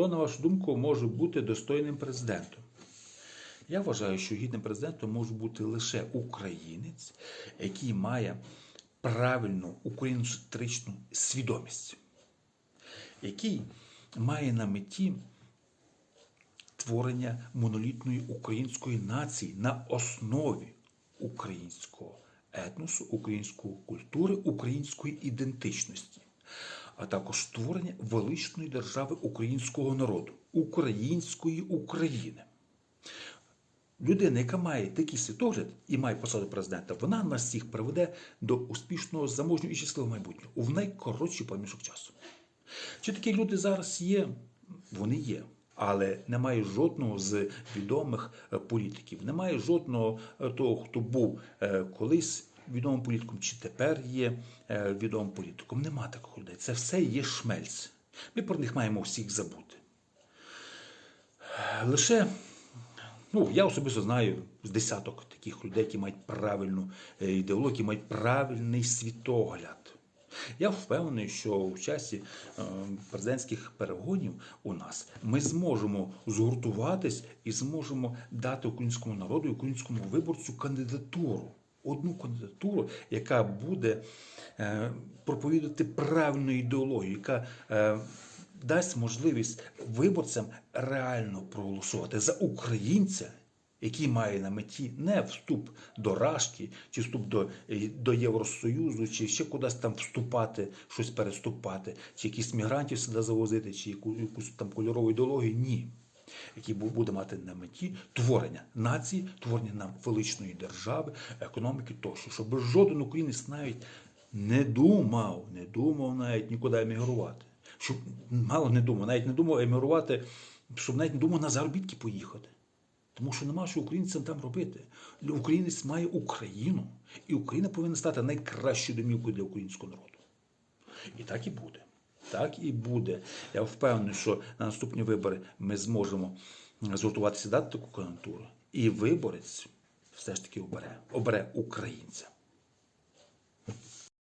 Хто, на вашу думку, може бути достойним президентом? Я вважаю, що гідним президентом може бути лише українець, який має правильну україноцентричну свідомість, який має на меті творення монолітної української нації на основі українського етносу, української культури, української ідентичності, а також створення величної держави українського народу, української України. Людина, яка має такий світогляд і має посаду президента, вона нас всіх приведе до успішного, заможнього і щасливого майбутнього у найкоротший проміжок часу. Чи такі люди зараз є? Вони є. Але немає жодного з відомих е, політиків, немає жодного е, того, хто був е, колись відомим політиком, чи тепер є е, відомим політиком. Нема таких людей. Це все є шмельц. Ми про них маємо всіх забути. Лише Ну, я особисто знаю з десяток таких людей, які мають правильну е, ідеологію, які мають правильний світогляд. Я впевнений, що в часі е, президентських перегонів у нас ми зможемо згуртуватись і зможемо дати українському народу і українському виборцю кандидатуру. Одну кандидатуру, яка буде е, проповідувати правильну ідеологію, яка е, дасть можливість виборцям реально проголосувати за українця, який має на меті не вступ до Рашки, чи вступ до, е, до Євросоюзу, чи ще кудись там вступати, щось переступати, чи якісь мігрантів сюди завозити, чи яку, якусь там кольорову ідеологію. Ні. Який буде мати на меті творення нації, творення нам величної держави, економіки тощо, щоб жоден українець навіть не думав, не думав навіть нікуди емігрувати. Щоб мало не думав, навіть не думав емігрувати, щоб навіть не думав на заробітки поїхати. Тому що нема що українцям там робити. Українець має Україну, і Україна повинна стати найкращою домівкою для українського народу. І так і буде. Так і буде. Я впевнений, що на наступні вибори ми зможемо згуртуватися, дати таку кандидатуру. І виборець все ж таки обере, обере українця.